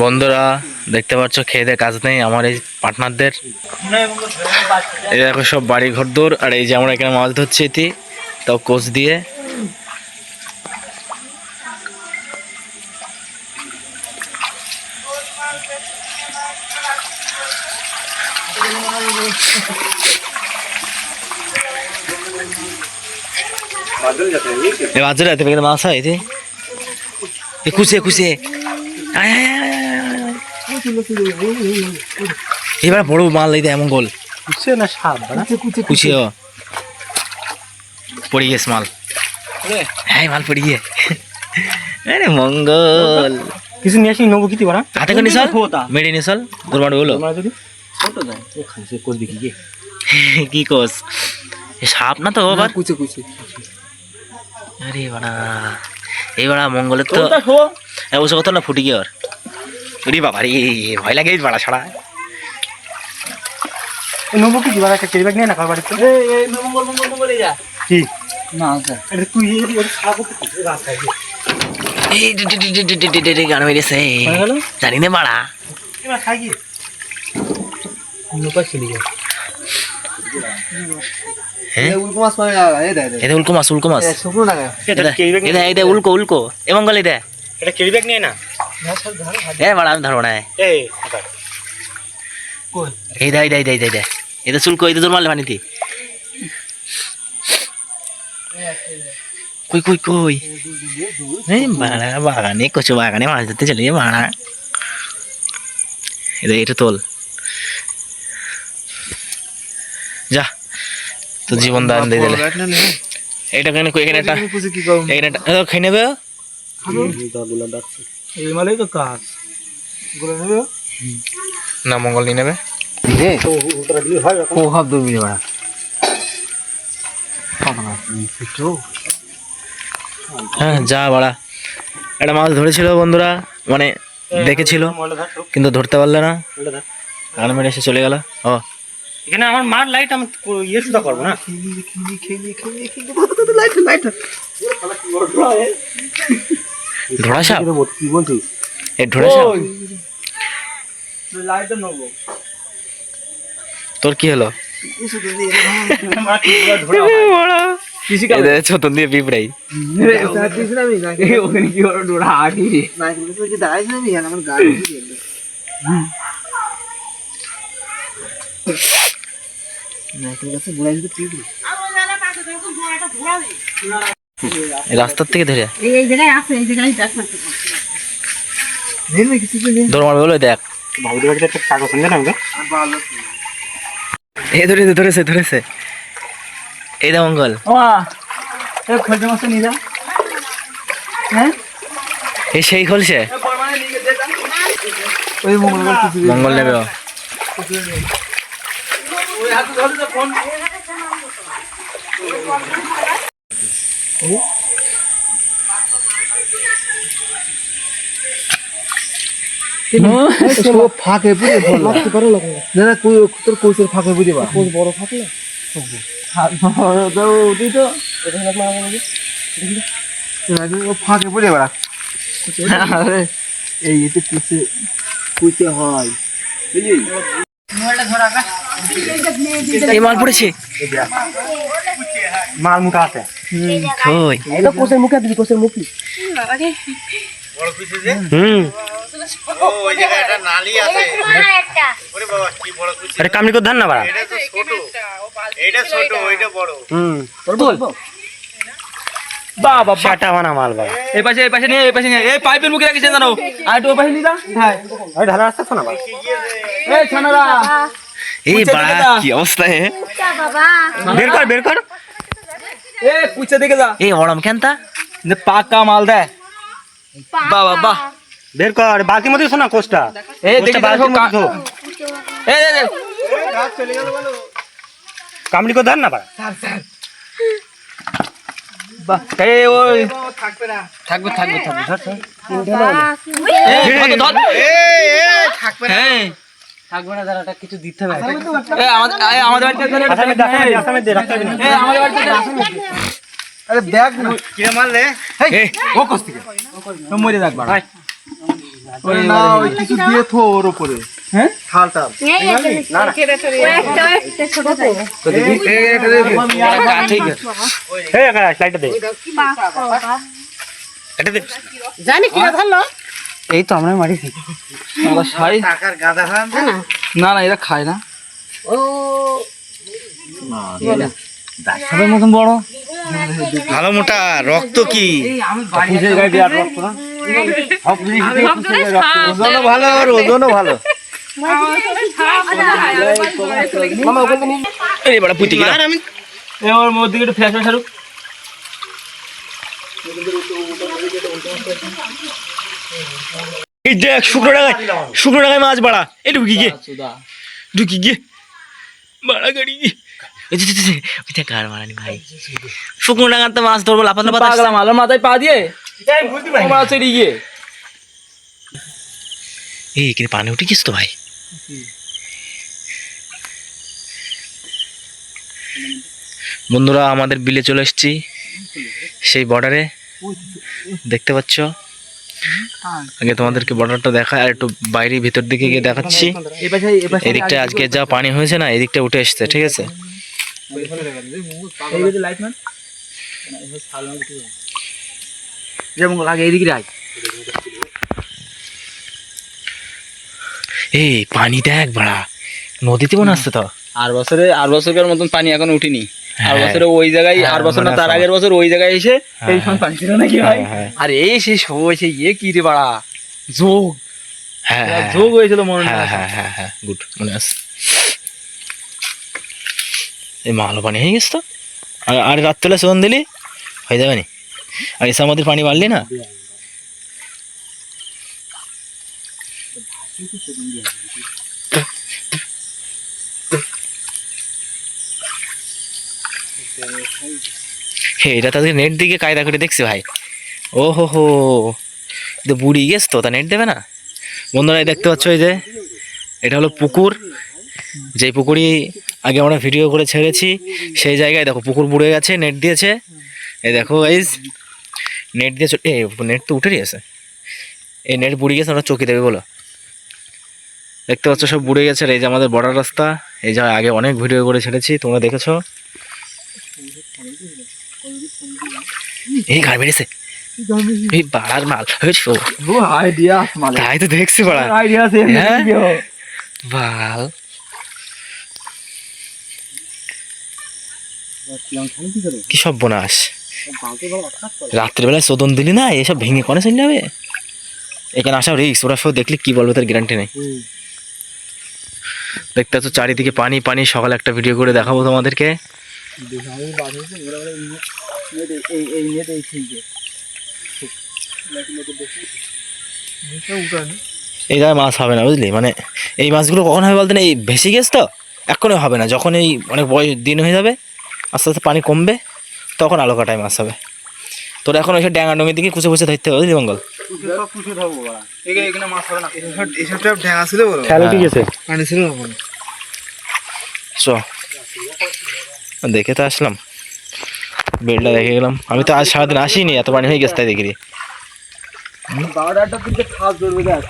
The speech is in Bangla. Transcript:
বন্ধুরা, দেখতে পাচ্ছ, খেয়ে দিয়ে কাজ নেই আমার এই পার্টনারদের। এই দেখো সব বাড়ি ঘর দৌড় আর এই যে আমরা এখানে মাছ ধরছি এটি, তাও কোচ দিয়ে। এ বাজারে ये बाजू रहते लेकिन मांस आए थे ये कुछ है कुछ है এবার বড় মাল লাইতে এমন গোল। কুচে না সাপ বানাতে কুচে কুচে পড়ে গেছে মাল। হ্যাঁ মাল পড়ে গিয়ে। আরে মঙ্গল। কিছু নিয়ে আসি নেব কিতি বানা হাতে করে নিসাল মেডে নিসাল গোরবাড়ি হলো কি কোস? সাপ না তো আবার কুচে কুচে আরে বাড়া এই বাড়া মঙ্গলের তো এক বছর না ফুটি গিয়ে আর রে বাবা রে ভয় লাগে বাড়া ছাড়া। নবু কি বাড়া একটা কেরিব্যাগ নিয়ে না কার বাড়িতে? এই মঙ্গল মঙ্গল মঙ্গল যা। কি? জানি না বাড়া। হ্যাঁ? উল্কো মাছ মানে এ দেয় এটা উল্কো মাছ উল্কো মাছ। শুকনো এটা এটা এটা উল্কো উল্কো। এ এটা কেরি নিয়ে না। এ বাড়া আমি ধরবো না এই দা এই দা দা দা, এই দা। এটা চুলকো এটা তোর মারলে পানিতে কই কই কই? এই বাড়া বাগানে কচু বাগানে মাছ ধরতে চলে বাড়া। এটা এটা তোল। যা। তো জীবন দান দিয়ে দিলে। এটা কেন এখানে একটা এখানে একটা খেয়ে নেবে? এই না, মঙ্গল নিয়ে নেবে। দে তো উল্টা দিলে হয় ও ভাব দুই মিনিট বাড়া হ্যাঁ যা বাড়া। একটা মাছ ধরেছিল বন্ধুরা মানে দেখেছিল, কিন্তু ধরতে পারলে না। মেরে এসে চলে গেল ও। এখানে আমার মার লাইট আমি ইয়ে সুদা করব না। ঢোড়া সাপ কি বলছিস? এই ঢোড়া সাপ লাইট নেব তোর কি হলো? দিয়ে পিঁপড়াই ওখানে কি হলো ডোরা আটি আমার গাড়ি নাকি কাছে বুড়াই দিতে ঠিক এই রাস্তার থেকে ধরে। এই এই জায়গায় আছে এই জায়গায় দেখ না দেন না কিছু দেন দৌড় মারবে বলো দেখ। ভাবতে ভাবতে একটা কাগজ আনবে না এ ধরেছে ধরেছে ধরেছে। এই দা মঙ্গল। এ খোঁজে মাছ নিয়ে যা হ্যাঁ সেই খোলছে। ওই মঙ্গল নেবে ফাঁকে বুঝে তোর কৈশের ফাঁকে বুঝে বড় ফাঁকে? ফাঁকে বুঝে বেড়া এই এতে কুচে কুচে হয়। এই মাল পড়েছে? মাল মুখা আছে। কই? এটা কোচের মুখে দিবি কোচের মুখে। হুম। আরে না বাড়া? হুম। বল বাবা বাটা বানা মাল বাড়া। এই পাশে এই পাশে নিয়ে এই পাশে নিয়ে। এই পাইপের মুখে রাখিস জানো আর একটু ওই পাশে নিয়ে যা। হ্যাঁ আরে ঢালা রাস্তা শোনা এই ছানারা। এই বাড়া কি অবস্থা হ্যাঁ? হে বের কর বের কর। এ কুচে দেখে যা। এই ওড়ম কেনতা? যে পাকা মাল দে। বাবা বাহ বের কর বাকি মধ্যে শোনা কোষ্টা এ দেখে দেখো এ এ চলে গেল বলো কো ধার না পারা স্যার স্যার। বাহ এই ও থাকবে না থাকবে থাকবে থাকবে। ধর ধর এই ধর ধর। এই থাকবে না। হ্যাঁ। দাঁড়াটা কিছু দিতে হবে আমাদের বাড়িতে ধরে আসামে দে আসামে দে আসামে দে রাখতে হবে না এ আমাদের বাড়িতে আরে দেখ না কিরে মারলে এই ও কস থেকে তো মরে যাক বাড়া ওই না ওই কিছু দিয়ে থো ওর উপরে হ্যাঁ থালটা ছোট তো দেখি এ এটা দেখি ঠিক আছে হে একা স্লাইডটা দে এটা দে জানি কি ধরলো এই তো আমরা টাকার গাদা খান না? না এরা খায় না। ও। সবের মতন বড়। ভালো মোটা রক্ত কি? আমি বাড়ি পুজোর গায়ে রক্ত না? ওজনও ভালো আর ওজনও ভালো। মামা ওখানে নিয়ে এই বড় পুঁতি গেল এ ওর মধ্যে একটু ফ্যাশন এই দেখ শুকনো টাকায় শুকনো টাকায় মাছ বাড়া। এই ঢুকি গিয়ে। ঢুকি গিয়ে। বাড়া গাড়ি গিয়ে। কার মারানি ভাই। শুকনো মাছ ধরবো লাফাতে মাথায় পা দিয়ে। মাছ এড়িয়ে গিয়ে। এই কিন্তু পানি উঠে গেছ তো ভাই? বন্ধুরা আমাদের বিলে চলে এসেছি। সেই বর্ডারে দেখতে পাচ্ছ? আগে তোমাদেরকে বর্ডারটা দেখা আর একটু বাইরে ভিতর দিকে গিয়ে দেখাচ্ছি। এদিকটা আজকে যা পানি হয়েছে না এদিকটা উঠে এসছে ঠিক আছে? যেমন লাগে এদিকে রাখ এই পানি দেখ বাড়া। নদীতে মনে আসছে তো? আর বছরে আর বছরের মতন পানি এখন উঠিনি। আর হ্যাঁ। বছরে ওই জায়গায় আর বছর না তার আগের বছর ওই জায়গায় এসে হ্যাঁ, এই সময় পানি ছিল নাকি ভাই? হ্যাঁ, হ্যাঁ। আর এই সেই সময় সেই ইয়ে কি রে বাড়া? যোগ। হ্যাঁ হ্যাঁ, যোগ হয়েছিল মনে হ্যাঁ হ্যাঁ হ্যাঁ হ্যাঁ। গুড মনে আছে। এই মালো পানি হয়ে গেছে তো? আর আর রাত্রেবেলা শোধন দিলি হয়ে যাবে নি? আর এসব মধ্যে পানি বাড়লি না? হে, এটা তাদের নেট দিকে কায়দা করে দেখছি ভাই। ও হো হো তো বুড়ি, গেছ তো, তা নেট দেবে না? বন্ধুরা, এই দেখতে পাচ্ছ এই যে, এটা হলো পুকুর। যেই পুকুরই আগে আমরা ভিডিও করে ছেড়েছি, সেই জায়গায় দেখো, পুকুর বুড়ে গেছে নেট দিয়েছে। এই দেখো গাইজ নেট দিয়ে চলে- এ নেট তো উঠে গেছে এই নেট বুড়ে গেছে আমরা চকি দেবে, বলো। দেখতে পাচ্ছ সব বুড়ে গেছে এই যে আমাদের বর্ডার রাস্তা, এই যে আগে অনেক ভিডিও করে ছেড়েছি, তোমরা দেখেছ। এই গাড়ি বেড়েছে এই বাড়ার মাল। হয়েছো আইডিয়া তাই তো দেখছি বাড়া। আইডিয়া আছে হ্যাঁ? বাল। কি সব বোনাস? রাত্রিবেলায় চোদন দিলি না? এসব ভেঙে কনে চলে যাবে? এখানে আসা রিক্স ওরা সব দেখলে কি বলব তার গ্যারান্টি নেই। দেখতে পাচ্ছ চারিদিকে পানি পানি সকালে একটা ভিডিও করে দেখাবো তোমাদেরকে। এই এই নেট এই এই জায়গায় মাছ হবে না বুঝলি? মানে এই মাছগুলো কখন হবে বলতে না এই ভেসে গেছে তো এখনই হবে না। যখন এই অনেক বয়স দিন হয়ে যাবে আস্তে আস্তে পানি কমবে তখন আলো কাটায় মাছ হবে। তোর এখন ওইসব ড্যাঙা ডঙ্গির দিকে কুচে কুচে ধরতে হবে বুঝলি মঙ্গল? এখানে এখানে মাছ হবে না এসব ট্যাপ ঢাকা ছিল বলো খেলো ঠিক আছে পানি ছিল না কোনো। চ। দেখে তো আসলাম। বেলটা দেখে গেলাম। আমি তো আজ সারাদিন আসিনি, এত পানি হয়ে গেছে তাই দেখি বারোটা খাওয়া আছে